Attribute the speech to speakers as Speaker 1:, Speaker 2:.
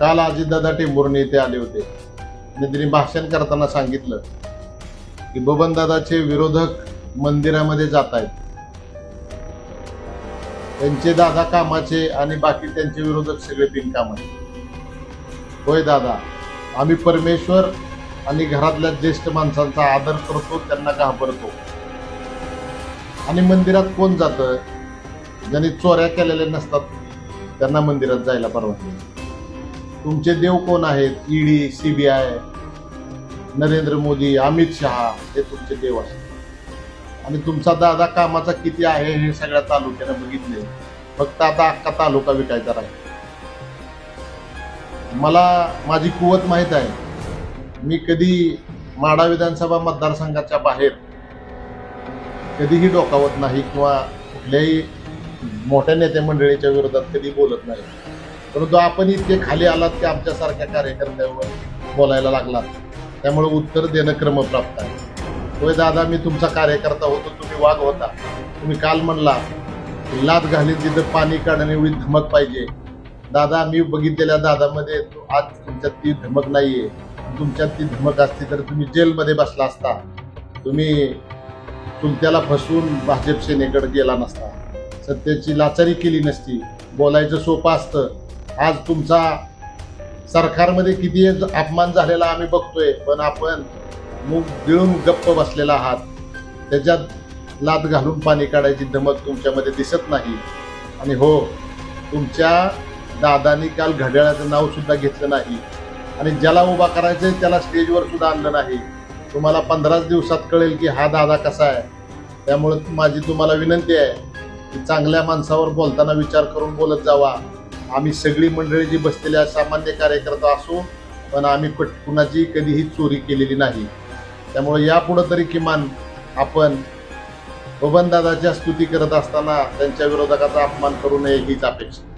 Speaker 1: काल अजितदादा टेंभुर्णे येथे आले होते. आणि त्यांनी भाषण करताना सांगितलं की बबनदादाचे विरोधक मंदिरामध्ये जात आहेत. त्यांचे दादा कामाचे आणि बाकी त्यांचे विरोधक सगळे बिनकामाचे. होय दादा आम्ही परमेश्वर आणि घरातल्या ज्येष्ठ माणसांचा आदर करतो त्यांना घाबरतो. आणि मंदिरात कोण जातं? ज्यांनी चोऱ्या केलेल्या नसतात त्यांना मंदिरात जायला परवानगी नाही. तुमचे देव कोण आहेत? ईडी सीबीआय नरेंद्र मोदी अमित शहा हे तुमचे देव असतात आणि तुमचा दादा कामाचा किती आहे हे सगळ्या तालुक्यानं बघितले. फक्त आता अख्खा तालुका विकायचा राहील. मला माझी कुवत माहीत आहे मी कधी माडा विधानसभा मतदारसंघाच्या बाहेर कधीही डोकावत नाही किंवा कुठल्याही मोठ्या नेते मंडळीच्या विरोधात कधी बोलत नाही. परंतु आपण इतके खाली आलात की आमच्यासारख्या कार्यकर्त्यावर बोलायला लागलात. त्यामुळे उत्तर देणं क्रमप्राप्त आहे. होय दादा मी तुमचा कार्यकर्ता होतो तुम्ही वाघ होता. तुम्ही काल म्हणला लात घालीत तिथं पाणी काढण्यावेळी धमक पाहिजे. दादा मी बघितलेल्या दादामध्ये तो- आज तुमच्यात ती धमक नाही आहे तुमच्यात ती धमक असती तर तुम्ही जेलमध्ये बसला असता. तुम्ही चुलत्याला फसवून भाजप सेनेकडे गेला नसता. सत्तेची लाचारी केली नसती बोलायचं सोपं असतं. आज तुमचा सरकारमध्ये किती अपमान झालेला आम्ही बघतोय पण आपण मूग गिळून गप्प बसलेला आहात. त्याच्यात लात घालून पाणी काढायची धमक तुमच्यामध्ये दिसत नाही. आणि हो तुमच्या दादानी काल घड्याळाचं नावसुद्धा घेतलं नाही. आणि ज्याला उभा करायचंय त्याला स्टेजवर सुद्धा आणलं नाही. तुम्हाला पंधराच दिवसात कळेल की हा दादा कसा आहे. त्यामुळे माझी तुम्हाला विनंती आहे की चांगल्या माणसावर बोलताना विचार करून बोलत जावा. आम्ही सगळी मंडळी जी बसलेल्या सामान्य कार्यकर्ता असू पण आम्ही कट कुणाची कधीही चोरी केलेली नाही. त्यामुळे यापुढं तरी किमान आपण बबनदादाच्या स्तुती करत असताना त्यांच्या विरोधकाचा अपमान करू नये हीच अपेक्षा.